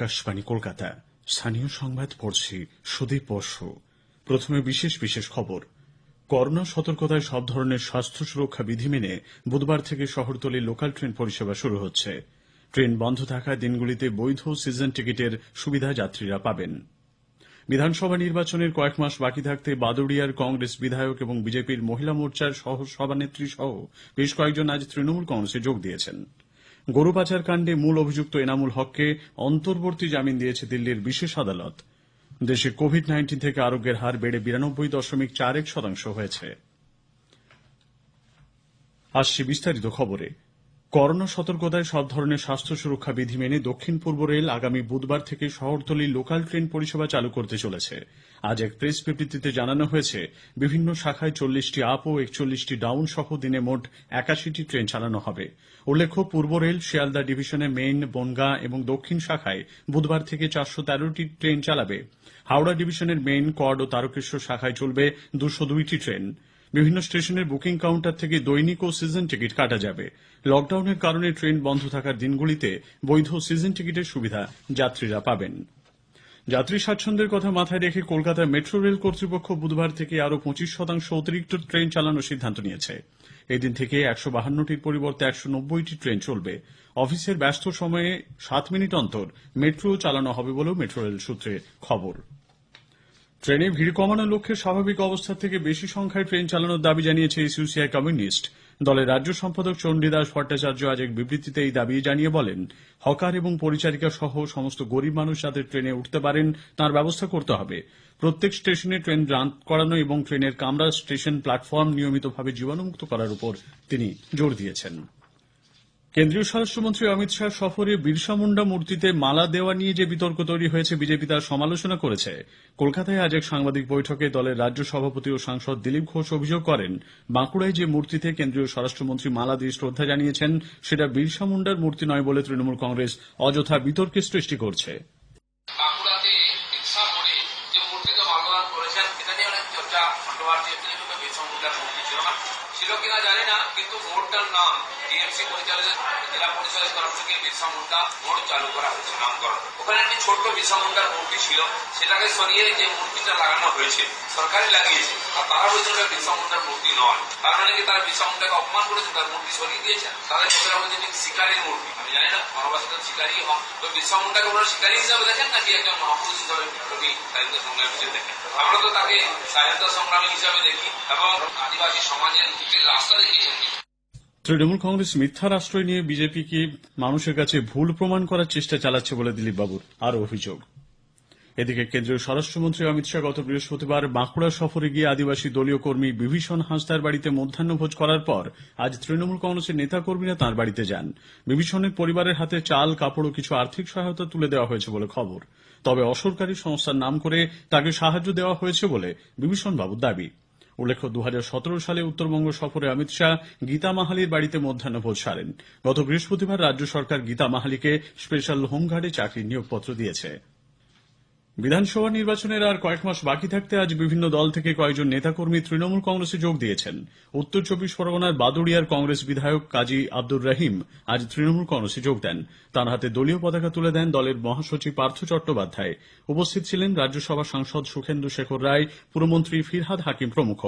আকাশবাণী, কলকাতা। স্থানীয় সংবাদ পড়ছি সুদীপ বর্ষু প্রথমে বিশেষ বিশেষ খবর। করোনা সতর্কতায় সব ধরনের স্বাস্থ্য সুরক্ষা বিধি মেনে বুধবার থেকে শহরতলির লোকাল ট্রেন পরিষেবা শুরু হচ্ছে। ট্রেন বন্ধ থাকা দিনগুলিতে বৈধ সিজন টিকিটের সুবিধা যাত্রীরা পাবেন। বিধানসভা নির্বাচনের কয়েক মাস বাকি থাকতে বাদুড়িয়ার কংগ্রেস বিধায়ক এবং বিজেপির মহিলা মোর্চার সহ সভানেত্রী সহ বেশ কয়েকজন আজ তৃণমূল কংগ্রেসে যোগ দিয়েছেন। গরু পাচার কাণ্ডে মূল অভিযুক্ত এনামুল হককে অন্তর্বর্তী জামিন দিয়েছে দিল্লির বিশেষ আদালত। দেশে কোভিড নাইন্টিন থেকে আরোগ্যের হার বেড়ে বিরানব্বই দশমিক চার এক শতাংশ হয়েছে। করোনা সতর্কতায় সব ধরনের স্বাস্থ্য সুরক্ষা বিধি মেনে দক্ষিণ পূর্ব রেল আগামী বুধবার থেকে শহরতলি লোকাল ট্রেন পরিষেবা চালু করতে চলেছে। আজ এক প্রেস বিবৃতিতে জানানো হয়েছে, বিভিন্ন শাখায় চল্লিশটি আপ ও একচল্লিশটি ডাউন সহ দিনে মোট একাশিটি ট্রেন চালানো হবে। উল্লেখ্য, পূর্ব রেল শিয়ালদা ডিভিশনে মেইন, বনগাঁ এবং দক্ষিণ শাখায় বুধবার থেকে চারশো তেরোটি ট্রেন চালাবে। হাওড়া ডিভিশনের মেইন কর্ড ও তারকেশ্বর শাখায় চলবে দুশো দুইটি ট্রেন। বিভিন্ন স্টেশনের বুকিং কাউন্টার থেকে দৈনিক ও সিজন টিকিট কাটা যাবে। লকডাউনের কারণে ট্রেন বন্ধ থাকার দিনগুলিতে বৈধ সিজন টিকিটের সুবিধা যাত্রীরা পাবেন। যাত্রী স্বাচ্ছন্দ্যের কথা মাথায় রেখে কলকাতা মেট্রো রেল কর্তৃপক্ষ বুধবার থেকে আরও পঁচিশ শতাংশ অতিরিক্ত ট্রেন চালানোর সিদ্ধান্ত নিয়েছে। এদিন থেকে একশো বাহান্নটির পরিবর্তে একশো নব্বইটি ট্রেন চলবে। অফিসের ব্যস্ত সময়ে সাত মিনিট অন্তর মেট্রো চালানো হবে বলেও মেট্রো রেল সূত্রে খবর। ট্রেনে ভিড় কমানোর লক্ষ্যে স্বাভাবিক অবস্থার থেকে বেশি সংখ্যায় ট্রেন চালানোর দাবি জানিয়েছে ইসিউসিআই কমিউনিস্ট। দলের রাজ্য সম্পাদক চণ্ডীদাস ভট্টাচার্য আজ এক বিবৃতিতে এই দাবি জানিয়ে বলেন, হকার এবং পরিচারিকা সহ সমস্ত গরিব মানুষ যাতে ট্রেনে উঠতে পারেন, তার ব্যবস্থা করতে হবে। প্রত্যেক স্টেশনে ট্রেন রান করানো এবং ট্রেনের কামরা স্টেশন প্ল্যাটফর্ম নিয়মিতভাবে জীবাণুমুক্ত করার উপর তিনি জোর দিয়েছেন। কেন্দ্রীয় স্বরাষ্ট্রমন্ত্রী অমিত শাহ সফরে বিরসা মুন্ডা মূর্তিতে মালা দেওয়া নিয়ে যে বিতর্ক তৈরি হয়েছে বিজেপি তার সমালোচনা করেছে। কলকাতায় আজ এক সাংবাদিক বৈঠকে দলের রাজ্য সভাপতি ও সাংসদ দিলীপ ঘোষ অভিযোগ করেন, বাঁকুড়ায় যে মূর্তিতে কেন্দ্রীয় স্বরাষ্ট্রমন্ত্রী মালা দিয়ে শ্রদ্ধা জানিয়েছেন, সেটা বিরসা মুন্ডার মূর্তি নয় বলে তৃণমূল কংগ্রেস অযথা বিতর্কের সৃষ্টি করছে। নিয়ে অনেক চর্চা কন্ট্রোভার্সি হচ্ছে কিন্তু বিরসা ছিল না। ছিল কিনা জানি না, কিন্তু মোর্চার নাম টিএমসি পরিচালিত জেলা পরিষদের তরফ থেকে বিরসা মুন্ডা মোড় চালু করা হয়েছে নামকরণ। ওখানে একটি ছোট্ট বিরসা মুন্ডার মূর্তি ছিল। সেটাকে সরিয়ে যে মূর্তিটা লাগানো হয়েছে সরকারই লাগিয়েছে। আর তারা বলছেন বিরসা মুন্ডার মূর্তি নয়। তার মানে কি তারা বিরসা মুন্ডাকে অপমান করেছে? তার মূর্তি সরিয়ে দিয়েছেন তাদের লোকেরা বলছেন শিকারীর মূর্তি। আমি জানি না মানবাসীরা শিকারী হন তো বিরসা মুন্ডাকে ওনারা শিকারী হিসাবে দেখেন নাকি একজন মহাপুরুষ হিসাবে বিপ্লবী স্বাধীনতা সংগ্রামী হিসেবে দেখেন? আমরা তো তাকে স্বাধীনতা সংগ্রামী হিসাবে দেখি এবং আদিবাসী সমাজের মুক্তির রাস্তা দেখিয়েছেন তৃণমূল কংগ্রেস মিথ্যা আশ্রয় নিয়ে বিজেপিকে মানুষের কাছে ভুল প্রমাণ করার চেষ্টা চালাচ্ছে বলে দিলীপ বাবুর আরও অভিযোগ? এদিকে কেন্দ্রীয় স্বরাষ্ট্রমন্ত্রী অমিত শাহ গত বৃহস্পতিবার বাঁকুড়া সফরে গিয়ে আদিবাসী দলীয় কর্মী বিভীষণ হাঁসদার বাড়িতে মধ্যাহ্নভোজ করার পর আজ তৃণমূল কংগ্রেসের নেতা কর্মীরা তাঁর বাড়িতে যান। বিভীষণের পরিবারের হাতে চাল, কাপড় ও কিছু আর্থিক সহায়তা তুলে দেওয়া হয়েছে বলে খবর। তবে অসরকারি সংস্থার নাম করে তাকে সাহায্য দেওয়া হয়েছে বলে বিভীষণ বাবুর দাবি। উল্লেখ্য দু হাজার সতেরো সালে উত্তরবঙ্গ সফরে অমিত শাহ গীতা মাহালির বাড়িতে মধ্যাহ্নভোজ সারেন। গত বৃহস্পতিবার রাজ্য সরকার গীতা মাহালিকে স্পেশাল হোমগার্ডে চাকরির নিয়োগপত্র দিয়েছে। বিধানসভা নির্বাচনের আর কয়েক মাস বাকি থাকতে আজ বিভিন্ন দল থেকে কয়েকজন নেতাকর্মী তৃণমূল কংগ্রেসে যোগ দিয়েছেন। উত্তর চব্বিশ পরগনার বাদুড়িয়ার কংগ্রেস বিধায়ক কাজী আব্দুর রহিম আজ তৃণমূল কংগ্রেসে যোগ দেন। তাঁর হাতে দলীয় পতাকা তুলে দেন দলের মহাসচিব পার্থ চট্টোপাধ্যায়। উপস্থিত ছিলেন রাজ্যসভা সাংসদ সুখেন্দু শেখর রায়, পুরমন্ত্রী ফিরহাদ হাকিম প্রমুখ।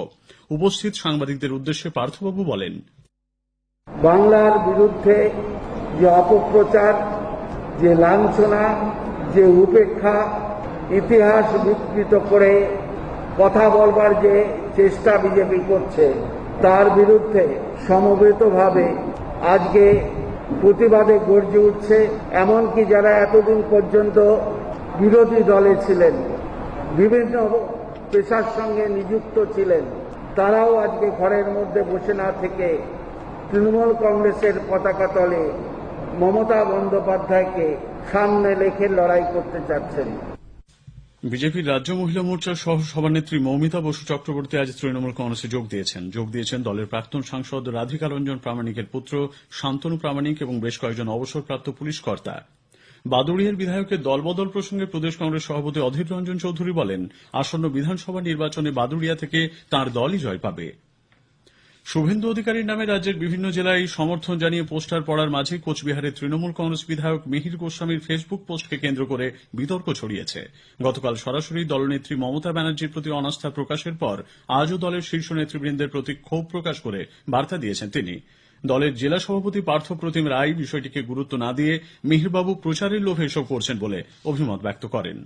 উপস্থিত সাংবাদিকদের উদ্দেশ্যে পার্থবাবু বলেন, বাংলার বিরুদ্ধে যে অপপ্রচার, যে লাঞ্ছনা, যে উপেক্ষা ইতিহাস বিকৃত করে কথা বলবার যে চেষ্টা বিজেপি করছে, তার বিরুদ্ধে সমবেতভাবে আজকে প্রতিবাদে গর্জে উঠছে, এমনকি যারা এতদিন পর্যন্ত বিরোধী দলে ছিলেন, বিভিন্ন পেশার সঙ্গে নিযুক্ত ছিলেন, তারাও আজকে ঘরের মধ্যে বসে না থেকে তৃণমূল কংগ্রেসের পতাকা তলে মমতা বন্দ্যোপাধ্যায়কে সামনে রেখে লড়াই করতে চাচ্ছেন। বিজেপির রাজ্য মহিলা মোর্চার সহ সভানেত্রী মৌমিতা বসু চক্রবর্তী আজ তৃণমূল কংগ্রেসে যোগ দিয়েছেন। যোগ দিয়েছেন দলের প্রাক্তন সাংসদ রাধিকা রঞ্জন প্রামাণিকের পুত্র শান্তনু প্রামাণিক এবং বেশ কয়েকজন অবসরপ্রাপ্ত পুলিশ কর্তা। বাদুড়িয়ার বিধায়কের দলবদল প্রসঙ্গে প্রদেশ কংগ্রেস সভাপতি অধীর রঞ্জন চৌধুরী বলেন, আসন্ন বিধানসভা নির্বাচনে বাদুড়িয়া থেকে তার দলই জয় পাবে। শুভেন্দু অধিকারীর নামে রাজ্যের বিভিন্ন জেলায় সমর্থন জানিয়ে পোস্টার পড়ার মাঝে কোচবিহারের তৃণমূল কংগ্রেস বিধায়ক মিহির গোস্বামীর ফেসবুক পোস্টকে কেন্দ্র করে বিতর্ক ছড়িয়েছে। গতকাল সরাসরি দলনেত্রী মমতা ব্যানার্জির প্রতি অনাস্থা প্রকাশের পর আজও দলের শীর্ষ নেতৃবৃন্দের প্রতি ক্ষোভ প্রকাশ করে বার্তা দিয়েছেন তিনি। দলের জেলা সভাপতি পার্থ প্রতিম রায় বিষয়টিকে গুরুত্ব না দিয়ে মিহিরবাবু প্রচারের লোভে এসব করছেন বলে অভিমত ব্যক্ত করেন।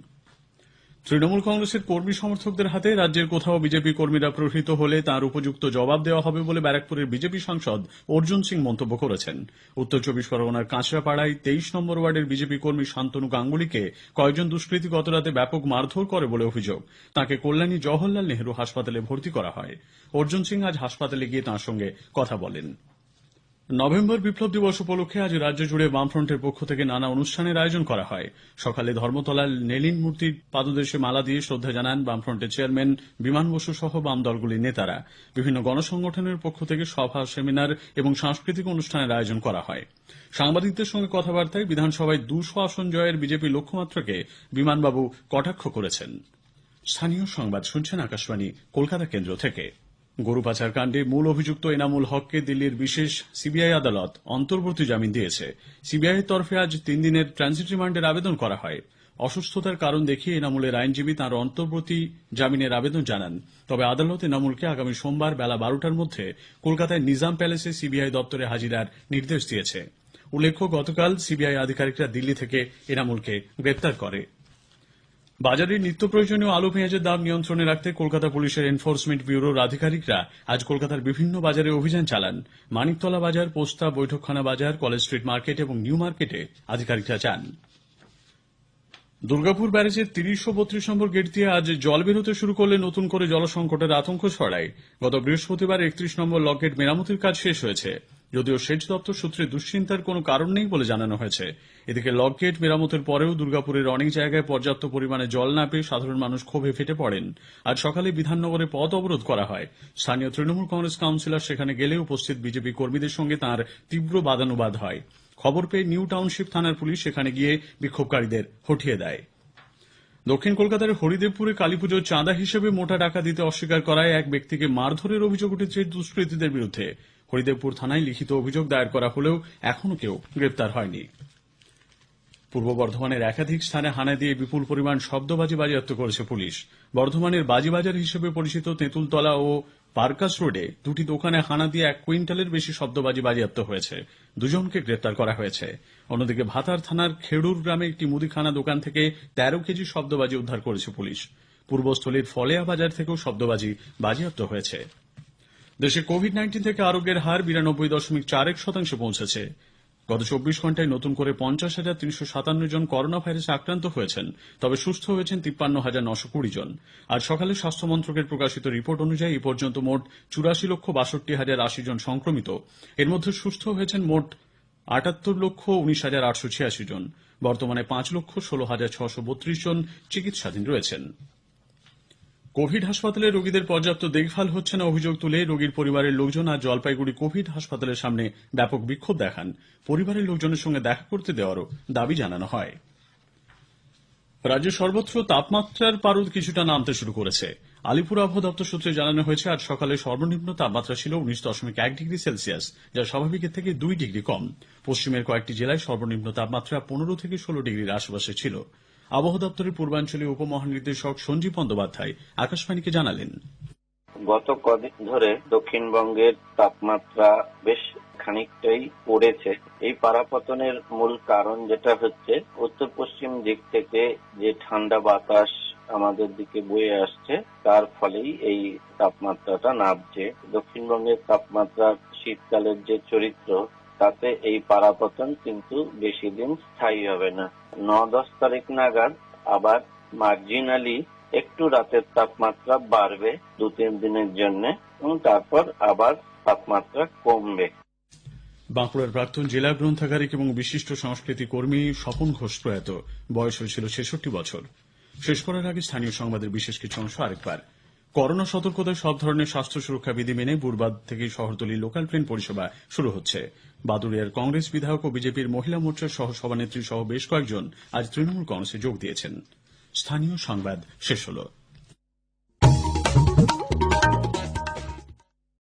তৃণমূল কংগ্রেসের কর্মী সমর্থকদের হাতে রাজ্যের কোথাও বিজেপি কর্মীরা প্রহৃত হলে তার উপযুক্ত জবাব দেওয়া হবে বলে ব্যারাকপুরের বিজেপি সাংসদ অর্জুন সিং মন্তব্য করেছেন। উত্তর চব্বিশ পরগনার কাঁচরাপাড়ায় তেইশ নম্বর ওয়ার্ডের বিজেপি কর্মী শান্তনু গাঙ্গুলিকে কয়েকজন দুষ্কৃতী গতরাতে ব্যাপক মারধর করে বলে অভিযোগ। তাকে কল্যাণী জওহরলাল নেহরু হাসপাতালে ভর্তি করা হয়। অর্জুন সিং আজ হাসপাতালে গিয়ে তাঁর সঙ্গে কথা বলেন। নভেম্বর বিপ্লব দিবস উপলক্ষে আজ রাজ্য জুড়ে বামফ্রন্টের পক্ষ থেকে নানা অনুষ্ঠানের আয়োজন করা হয়। সকালে ধর্মতলার লেলিন মূর্তির পাদদেশে মালা দিয়ে শ্রদ্ধা জানান বামফ্রন্টের চেয়ারম্যান বিমান বসু সহ বাম দলগুলির নেতারা। বিভিন্ন গণসংগঠনের পক্ষ থেকে সভা, সেমিনার এবং সাংস্কৃতিক অনুষ্ঠানের আয়োজন করা হয়। সাংবাদিকদের সঙ্গে কথাবার্তায় বিধানসভায় দুশো আসন জয়ের বিজেপি লক্ষ্যমাত্রাকে বিমানবাবু কটাক্ষ করেছেন। স্থানীয় সংবাদ শুনছেন আকাশবাণী, কলকাতা কেন্দ্র থেকে। গরু পাচার কাণ্ডে মূল অভিযুক্ত এনামুল হককে দিল্লির বিশেষ সিবিআই আদালত অন্তর্বর্তী জামিন দিয়েছে। সিবিআই এর তরফে আজ তিন দিনের ট্রানজিট রিমান্ডের আবেদন করা হয়। অসুস্থতার কারণ দেখিয়ে এনামুলের আইনজীবী তাঁর অন্তর্বর্তী জামিনের আবেদন জানান। তবে আদালত এনামুলকে আগামী সোমবার বেলা বারোটার মধ্যে কলকাতায় নিজাম প্যালেসে সিবিআই দপ্তরে হাজিরার নির্দেশ দিয়েছে। উল্লেখ্য, গতকাল সিবিআই আধিকারিকরা দিল্লি থেকে এনামুলকে গ্রেপ্তার করে। বাজারের নিত্য প্রয়োজনীয় আলু পেঁয়াজের দাম নিয়ন্ত্রণে রাখতে কলকাতা পুলিশের এনফোর্সমেন্ট ব্যুরোর আধিকারিকরা আজ কলকাতার বিভিন্ন বাজারে অভিযান চালান। মানিকতলা বাজার, Posta, Baithakkhana Bazar, college street market এবং নিউ মার্কেটে আধিকারিকরা যান দুর্গাপুর ব্যারেজের তিরিশ ও বত্রিশ নম্বর গেট দিয়ে আজ জল বেরোতে শুরু করলে নতুন করে জলসংকটের আতঙ্ক ছড়ায়। গত বৃহস্পতিবার একত্রিশ নম্বর লক গেট মেরামতির কাজ শেষ হয়েছে। যদিও সেচ দপ্তর সূত্রে দুশ্চিন্তার কোনো কারণ নেই বলে জানানো হয়েছে। এদিকে লক গেট মেরামতের পরেও দুর্গাপুরের অনেক জায়গায় পর্যাপ্ত পরিমাণে জল না পেয়ে সাধারণ মানুষ ক্ষোভে ফেটে পড়েন। আজ সকালে বিধাননগরে পথ অবরোধ করা হয়। স্থানীয় তৃণমূল কংগ্রেস কাউন্সিলর সেখানে গেলে উপস্থিত বিজেপি কর্মীদের সঙ্গে তাঁর তীব্র বাদানুবাদ হয়। খবর পেয়ে নিউ টাউনশিপ থানার পুলিশ সেখানে গিয়ে বিক্ষোভকারীদের হঠিয়ে দেয়। দক্ষিণ কলকাতার হরিদেবপুরে কালীপুজোর চাঁদা হিসেবে মোটা টাকা দিতে অস্বীকার করায় এক ব্যক্তিকে মারধরের অভিযোগ উঠেছে দুষ্কৃতীদের বিরুদ্ধে। হরিদেবপুর থানায় লিখিত অভিযোগ দায়ের করা হলেও এখনও কেউ গ্রেপ্তার হয়নি। পূর্ব বর্ধমানের একাধিক স্থানে হানা দিয়ে বিপুল পরিমাণ শব্দবাজি বাজেয়াপ্ত করেছে পুলিশ। বর্ধমানের বাজিবাজার হিসেবে পরিচিত তেঁতুলতলা ও পার্কাস রোডে দুটি দোকানে হানা দিয়ে এক কুইন্টালের বেশি শব্দবাজি বাজেয়াপ্ত হয়েছে। দুজনকে গ্রেপ্তার করা হয়েছে। অন্যদিকে ভাতার থানার খেড়ুর গ্রামে একটি মুদিখানা দোকান থেকে তেরো কেজি শব্দবাজি উদ্ধার করেছে পুলিশ। পূর্বস্থলীর ফলেয়া বাজার থেকেও শব্দবাজি বাজেয়াপ্ত হয়েছে। দেশে কোভিড নাইন্টিন থেকে আরোগ্যের হার বিরানব্বই দশমিক চার এক শতাংশে পৌঁছেছে। গত চব্বিশ ঘন্টায় নতুন করে পঞ্চাশ হাজার তিনশো সাতান্ন জন করোনা ভাইরাসে আক্রান্ত হয়েছেন, তবে সুস্থ হয়েছেন তিপ্পান্ন হাজার নশো কুড়ি জন। আজ সকালে স্বাস্থ্য মন্ত্রকের প্রকাশিত রিপোর্ট অনুযায়ী এ পর্যন্ত মোট চুরাশি লক্ষ বাষট্টি হাজার আশি জন সংক্রমিত। এর মধ্যে সুস্থ হয়েছেন মোট আটাত্তর লক্ষ উনিশ হাজার আটশো ছিয়াশি জন বর্তমানে পাঁচ লক্ষ ষোলো হাজার ছশো বত্রিশ জন চিকিৎসাধীন রয়েছেন কোভিড হাসপাতালে রোগীদের পর্যাপ্ত দেখভাল হচ্ছে না অভিযোগ তুলে রোগীর পরিবারের লোকজন আজ জলপাইগুড়ি কোভিড হাসপাতালের সামনে ব্যাপক বিক্ষোভ দেখান। পরিবারের লোকজনের সঙ্গে দেখা করতে দেওয়ারও দাবি জানানো হয়। রাজ্যের সর্বত্র তাপমাত্রার পারদ কিছুটা নামতে শুরু করেছে। আলিপুর আবহাওয়া দপ্তর সূত্রে জানানো হয়েছে, আজ সকালে সর্বনিম্ন তাপমাত্রা ছিল উনিশ দশমিক এক ডিগ্রি সেলসিয়াস, যা স্বাভাবিকের থেকে দুই ডিগ্রি কম। পশ্চিমের কয়েকটি জেলায় সর্বনিম্ন তাপমাত্রা পনেরো থেকে ষোলো ডিগ্রির আশেপাশে ছিল। আবহাওয়া দপ্তরের পূর্বাঞ্চলীয় উপমহানির্দেশক সঞ্জীব বন্দ্যোপাধ্যায় আকাশবাণীকে জানালেন। গত কদিন ধরে দক্ষিণবঙ্গের তাপমাত্রা বেশ খানিকটাই পড়েছে। এই পারাপতনের মূল কারণ যেটা হচ্ছে উত্তর পশ্চিম দিক থেকে যে ঠান্ডা বাতাস আমাদের দিকে বয়ে আসছে, তার ফলেই এই তাপমাত্রাটা নামছে। দক্ষিণবঙ্গের তাপমাত্রা শীতকালের যে চরিত্র তাতে এই পারাপতন কিন্তু বেশি দিন স্থায়ী হবে না। ন দশ তারিখ নাগাদ আবার মার্জিনালি একটু রাতের তাপমাত্রা বাড়বে দু তিন দিনের জন্য এবং তারপর আবার তাপমাত্রা কমবে। বাঁকুড়ার প্রাক্তন জেলা গ্রন্থাগারিক এবং বিশিষ্ট সংস্কৃতি কর্মী স্বপন ঘোষ প্রয়াত। বয়স হয়েছিল ছেষট্টি বছর। শেষ করার আগে স্থানীয় সংবাদের বিশেষ কিছু অংশ আরেকবার। করোনা সতর্কতায় সব ধরনের স্বাস্থ্য সুরক্ষা বিধি মেনে বুরবাদ থেকে শহরতলী লোকাল ট্রেন পরিষেবা শুরু হচ্ছে। বাদুড়িয়ার কংগ্রেস বিধায়ক ও বিজেপির মহিলা মোর্চার সহ সভানেত্রী সহ বেশ কয়েকজন আজ তৃণমূল কংগ্রেসে যোগ দিয়েছেন।